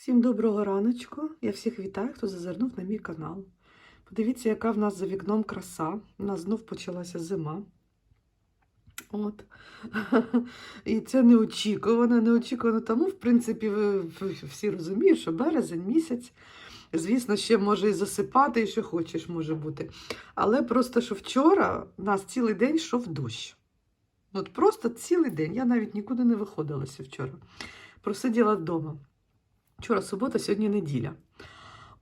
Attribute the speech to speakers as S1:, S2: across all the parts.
S1: Всім доброго раночку. Я всіх вітаю, хто зазирнув на мій канал. Подивіться, яка в нас за вікном краса. У нас знов почалася зима. От. І це неочікувано, неочікувано. Тому, в принципі, ви всі розуміють, що березень місяць. Звісно, ще може і засипати, і що хочеш може бути. Але просто що вчора у нас цілий день йшов дощ. От просто цілий день. Я навіть нікуди не виходилася вчора. Просиділа вдома. Вчора субота, сьогодні неділя.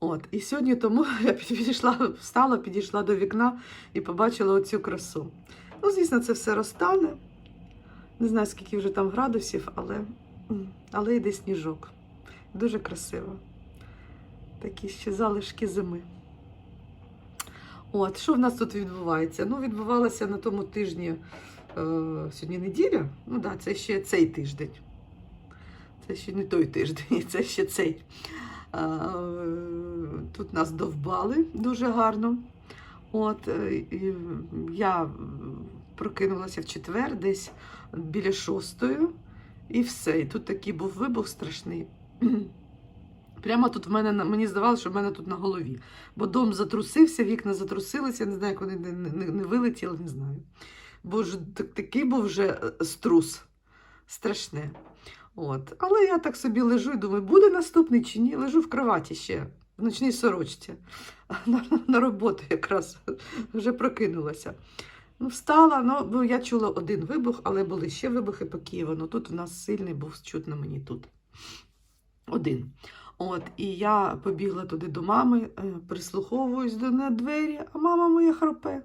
S1: От, і сьогодні тому я підійшла, встала, підійшла до вікна і побачила оцю красу. Ну, звісно, це все розтане. Не знаю, скільки вже там градусів, але, але йде сніжок. Дуже красиво. Такі ще залишки зими. От, що в нас тут відбувається? Ну, відбувалося на тому тижні, е, сьогодні неділя. Ну да, це ще цей тиждень. Це ще не той тиждень, це ще цей. Тут нас довбали дуже гарно. От, е, я прокинулася в четвер, десь біля шостої, і все. І тут такий був вибух страшний. Прямо тут в мене мені здавалося, що в мене тут на голові. Бо дом затрусився, вікна затрусилися, я не знаю, як вони не, не, не вилетіли, не знаю. Бо ж так- такий був вже е, струс. Страшне. От. Але я так собі лежу і думаю, буде наступний чи ні. Лежу в кроваті ще, в ночній сорочці. На, на роботу якраз вже прокинулася. Ну, встала, ну, я чула один вибух, але були ще вибухи по Києву. Ну тут у нас сильний був чутно мені тут. Один. От, і я побігла туди до мами, е, прислуховуюсь до на двері, а мама моя хропе.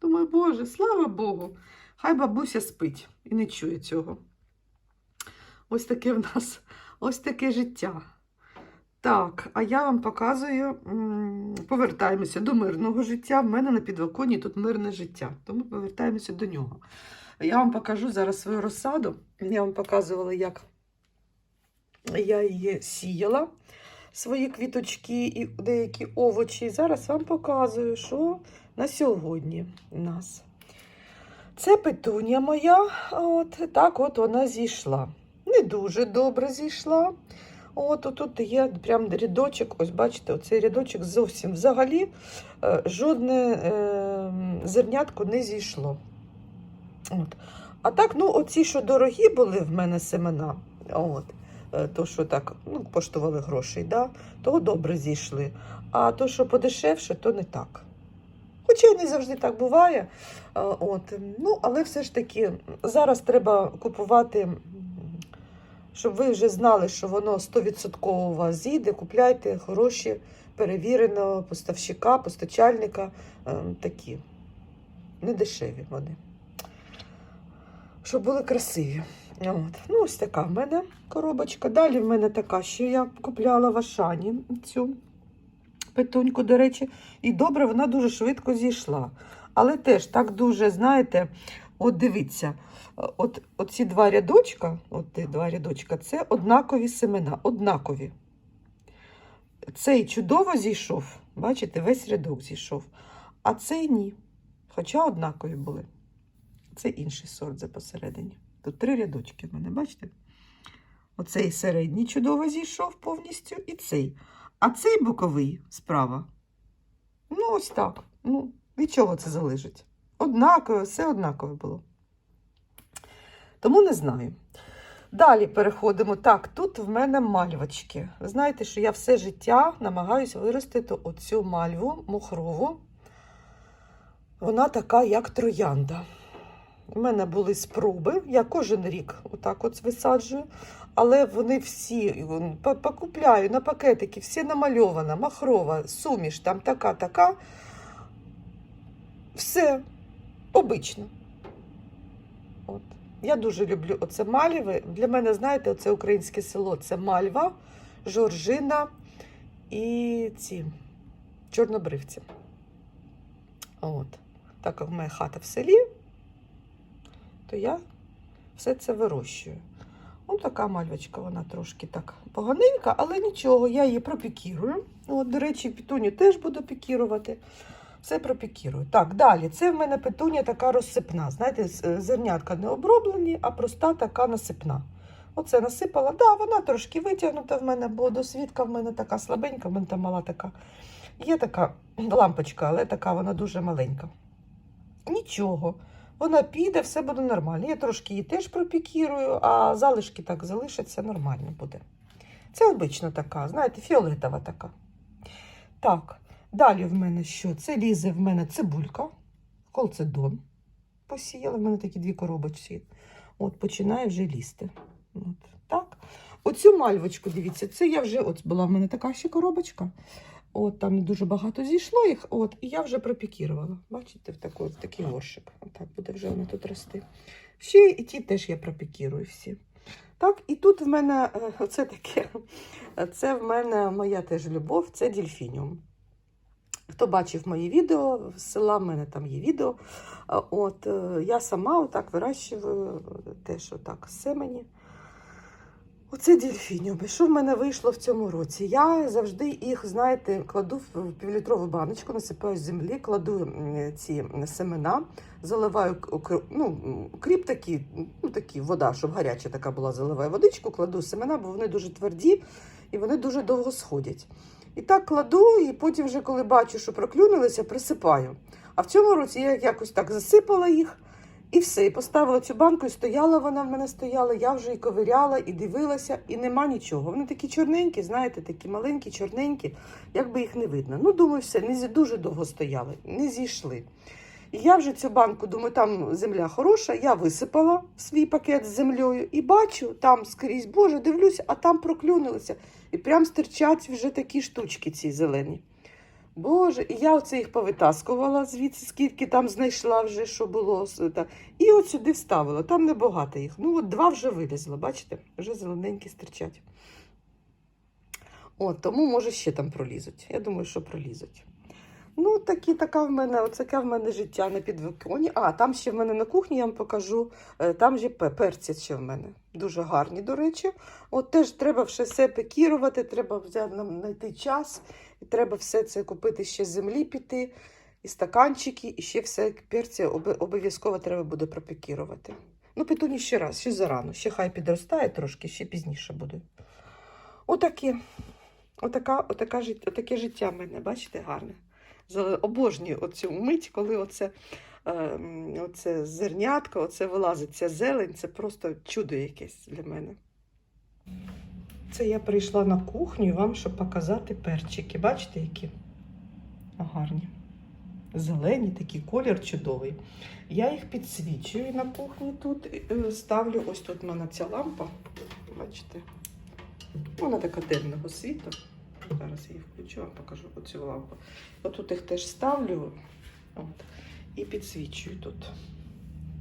S1: Думаю, Боже, слава Богу, хай бабуся спить і не чує цього. Ось таке в нас, ось таке життя. Так, а я вам показую, повертаємося до мирного життя. В мене на підвоконі тут мирне життя, тому повертаємося до нього. Я вам покажу зараз свою розсаду. Я вам показувала, як я її сіяла, свої квіточки і деякі овочі. Зараз вам показую, що на сьогодні у нас. Це петунія моя, от так от вона зійшла. Не дуже добре зійшла. От тут є прям рядочок, ось бачите, оцей рядочок зовсім взагалі е, жодне е, зернятко не зійшло. От. А так, ну, оці, що дорогі були в мене семена, от, е, то, що так, ну, коштували грошей, да, то добре зійшли. А то, що подешевше, то не так. Хоча не завжди так буває. От, ну, але все ж таки зараз треба купувати, щоб ви вже знали, що воно 100% у вас зійде. Купляйте хороші, перевіреного поставщика, постачальника. е, Такі. Не дешеві вони. Щоб були красиві. От. Ну, ось така в мене коробочка. Далі в мене така, що я купляла в Ашані цю петуньку, до речі, і добре, вона дуже швидко зійшла. Але теж так дуже, знаєте, от дивіться, от, от ці два рядочка, от ті два рядочка, це однакові семена, однакові. Цей чудово зійшов, бачите, весь рядок зійшов, а цей ні. Хоча однакові були. Це інший сорт за посередині. Тут три рядочки в мене, бачите? Оцей середній чудово зійшов повністю, і цей. А цей боковий справа. Ну, ось так. Ну, від чого це залежить? Однаково, все однакове було. Тому не знаю. Далі переходимо. Так, тут в мене мальвочки. Ви знаєте, що я все життя намагаюся виростити оцю мальву мохрову. Вона така, як троянда. У мене були спроби, я кожен рік отак от висаджую, але вони всі покупляю на пакетики, всі намальована, махрова, суміш, там така, така. Все обично. От. Я дуже люблю оце мальви. Для мене, знаєте, оце українське село це мальва, жоржина і ці чорнобривці. От. Так як в мене хата в селі, то я все це вирощую. Ось така мальвочка, вона трошки так поганенька, але нічого, я її пропікірую. От, до речі, петуню теж буду пікірувати. Все пропікірую. Так, далі. Це в мене петуня така розсипна. Знаєте, зернятка не оброблені, а проста така насипна. Оце насипала. Да, вона трошки витягнута в мене, бо досвідка в мене така слабенька, в мене там мала така. Є така лампочка, але така вона дуже маленька. Нічого. Вона піде, все буде нормально. Я трошки її теж пропікірую, а залишки так залишаться, нормально буде. Це обична така, знаєте, фіолетова така. Так, далі в мене що? Це лізе в мене цибулька, колцедон. Посіяла в мене такі дві коробочці. От починає вже лізти. От, так. Оцю мальвочку, дивіться, це я вже, от була в мене така ще коробочка. От там дуже багато зійшло їх. От, і я вже пропікірувала. Бачите, в, таку, в такий горшик. Отак буде вже воно тут рости. Ще і ті теж я пропікірую всі. Так, і тут в мене е, оце таке. Це в мене моя теж любов, це дельфініум. Хто бачив мої відео, з села в мене там є відео. От е, я сама отак вирощую теж отак з семені. Оце дельфініуми. Що в мене вийшло в цьому році? Я завжди їх, знаєте, кладу в півлітрову баночку, насипаю з землі, кладу ці семена, заливаю ну, кріп такий, ну такі, вода, щоб гаряча така була, заливаю водичку, кладу семена, бо вони дуже тверді і вони дуже довго сходять. І так кладу, і потім, вже коли бачу, що проклюнулися, присипаю. А в цьому році я якось так засипала їх. І все, і поставила цю банку, і стояла вона в мене стояла, я вже і ковиряла, і дивилася, і нема нічого. Вони такі чорненькі, знаєте, такі маленькі, чорненькі, як би їх не видно. Ну, думаю, все, не дуже довго стояли, не зійшли. І я вже цю банку, думаю, там земля хороша, я висипала свій пакет з землею і бачу, там скрізь, боже, дивлюся, а там проклюнулися. І прям стирчать вже такі штучки ці зелені. Боже, і я оце їх повитаскувала звідси, скільки там знайшла вже, що було. І от сюди вставила. Там небагато їх. Ну, от два вже вилізло, бачите? Вже зелененькі стирчать. От, тому, може, ще там пролізуть. Я думаю, що пролізуть. Ну, такі, така в мене, оце в мене життя на підвиконі. А, там ще в мене на кухні, я вам покажу. е, Там же пе- перці ще в мене. Дуже гарні, до речі. От теж треба ще все пекірувати, треба взяти знайти час. І треба все це купити ще з землі піти, і стаканчики, і ще все перці обов'язково треба буде пропікірувати. Ну, петуні ще раз, ще зарано, ще хай підростає трошки, ще пізніше буде. Отаке. Отака, отака, отаке життя в мене, бачите, гарне. Обожнюю оцю мить, коли оце, е, м, оце зернятко, оце вилазить ця зелень, це просто чудо якесь для мене. Це я прийшла на кухню вам, щоб показати перчики. Бачите, які гарні. Зелені, такий колір чудовий. Я їх підсвічую на кухні тут. е, Ставлю ось тут в мене ця лампа. Бачите? Вона така денного світу. Зараз я її включу, вам покажу оцю лампу. Отут їх теж ставлю от, і підсвічую тут.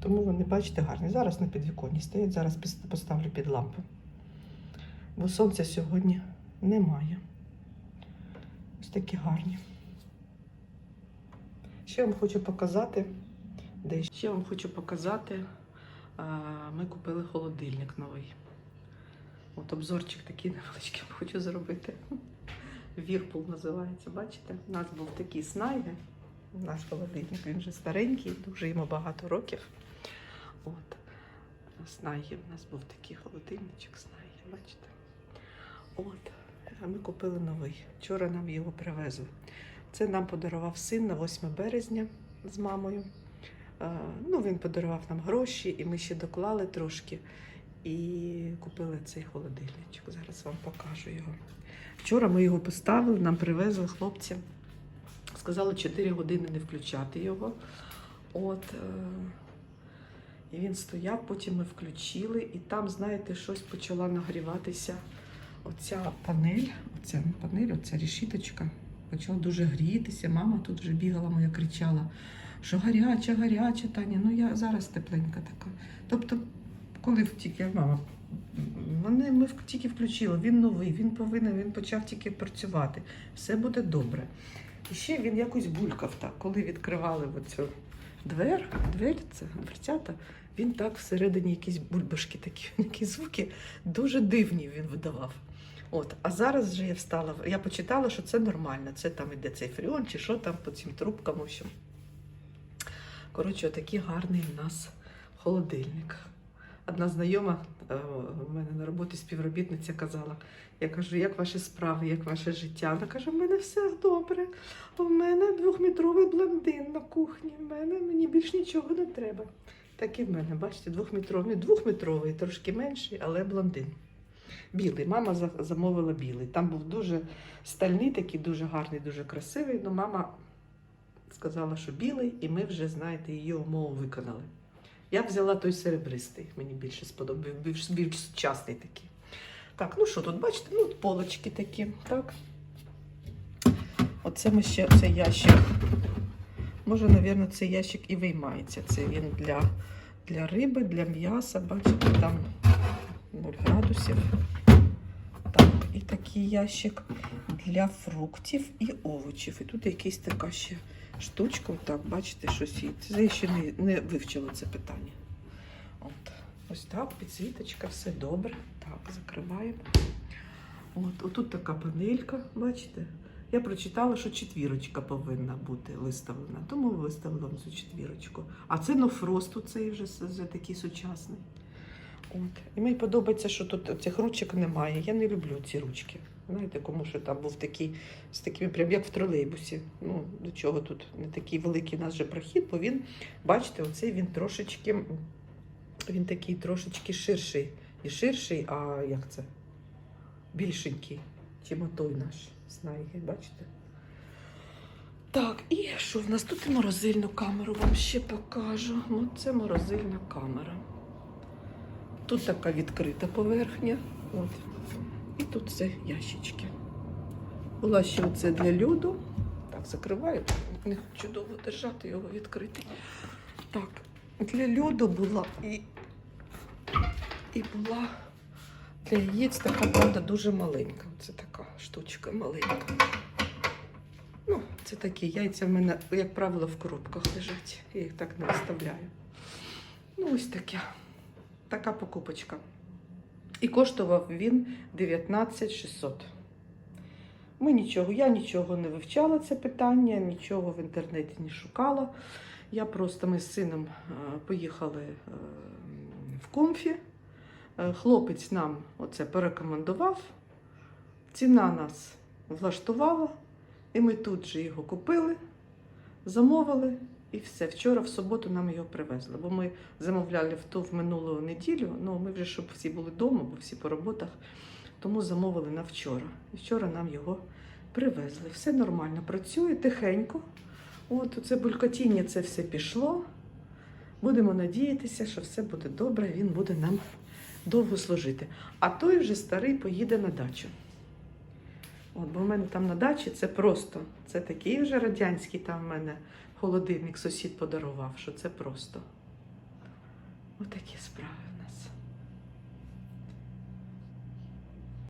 S1: Тому вони, бачите, гарні. Зараз на підвіконні стоять, зараз поставлю під лампу. Бо сонця сьогодні немає. Ось такі гарні. Ще вам хочу показати. Де ще вам хочу показати. Ми купили холодильник новий. От обзорчик такий невеличкий хочу зробити. Вірпул називається, бачите? У нас був такий снайги. Наш холодильник, він вже старенький, дуже йому багато років. От. Снайги, у нас був такий холодильничок, снайги, бачите? От. А ми купили новий. Вчора нам його привезли. Це нам подарував син на 8 березня з мамою. Ну, він подарував нам гроші, і ми ще доклали трошки. І купили цей холодильничок. Зараз вам покажу його. Вчора ми його поставили, нам привезли хлопці. Сказали 4 години не включати його. От, е, і він стояв, потім ми включили, і там, знаєте, щось почала нагріватися. Оця панель, оця не панель, оця решіточка почала дуже грітися. Мама тут вже бігала, моя кричала, що гаряча, гаряча, Таня. Ну я зараз тепленька така. Тобто, коли тільки мама, вони, ми тільки включили, він новий, він повинен, він почав тільки працювати. Все буде добре. І ще він якось булькав так, коли відкривали оцю двер, двері, це дверцята, він так всередині якісь бульбашки такі, які звуки дуже дивні він видавав. От, а зараз вже я встала, я почитала, що це нормально. Це там іде цей фріон, чи що там по цим трубкам. В общем. Коротше, отакий гарний в нас холодильник. Одна знайома е, у мене на роботі співробітниця казала. Я кажу, як ваші справи, як ваше життя? Вона каже, в мене все добре. У мене двохметровий блондин на кухні. В мене мені більш нічого не треба. Так і в мене, бачите, двохметровий, двохметровий, трошки менший, але блондин. Білий. Мама замовила білий. Там був дуже стальний, такий дуже гарний, дуже красивий. Ну, мама сказала, що білий, і ми вже, знаєте, її умову виконали. Я взяла той серебристий, мені більше сподобався, більш, більш сучасний такий. Так, ну що тут, бачите, ну полочки такі, так. Оце ми ще цей ящик. Може, мабуть, цей ящик і виймається. Це він для, для риби, для м'яса. Бачите, там 0 градусів. Так, і такий ящик для фруктів і овочів. І тут якась така ще штучка, так, бачите, щось є. Це я ще не, не вивчила це питання. От, ось так, підсвіточка, все добре. Так, закриваємо. От, отут така панелька, бачите? Я прочитала, що четвірочка повинна бути виставлена, тому виставила вам цю четвірочку. А це нофрост, цей вже, вже такий сучасний. От. І мені подобається, що тут цих ручок немає. Я не люблю ці ручки. Знаєте, кому що там був такий з такими, прям як в тролейбусі. Ну, до чого тут не такий великий у нас же прохід, бо він, бачите, оцей він трошечки, він такий трошечки ширший. І ширший, а як це? Більшенький, чим отой наш снайги, бачите? Так, і що в нас тут і морозильну камеру вам ще покажу. Ну, це морозильна камера. Тут така відкрита поверхня. От. І тут це ящички. Була ще оце для льоду. Так, закриваю. Не хочу довго держати його відкритий. Так, для льоду була і, і була для яєць така, правда, дуже маленька. Це така штучка маленька. Ну, це такі яйця в мене, як правило, в коробках лежать. Я їх так не виставляю. Ну, ось таке. Така покупочка. І коштував він 19 600. Ми нічого, я нічого не вивчала це питання, нічого в інтернеті не шукала. Я просто ми з сином е, поїхали е, в комфі. Е, Хлопець нам оце порекомендував. Ціна нас влаштувала, і ми тут же його купили, замовили і все. Вчора в суботу нам його привезли, бо ми замовляли в ту в минулу неділю. Ну, ми вже щоб всі були вдома, бо всі по роботах, тому замовили на вчора. І вчора нам його привезли. Все нормально, працює тихенько. От це булькотіння, це все пішло. Будемо надіятися, що все буде добре, він буде нам довго служити. А той вже старий поїде на дачу. От, бо в мене там на дачі це просто. Це такий вже радянський там в мене холодильник сусід подарував, що це просто. Отакі справи.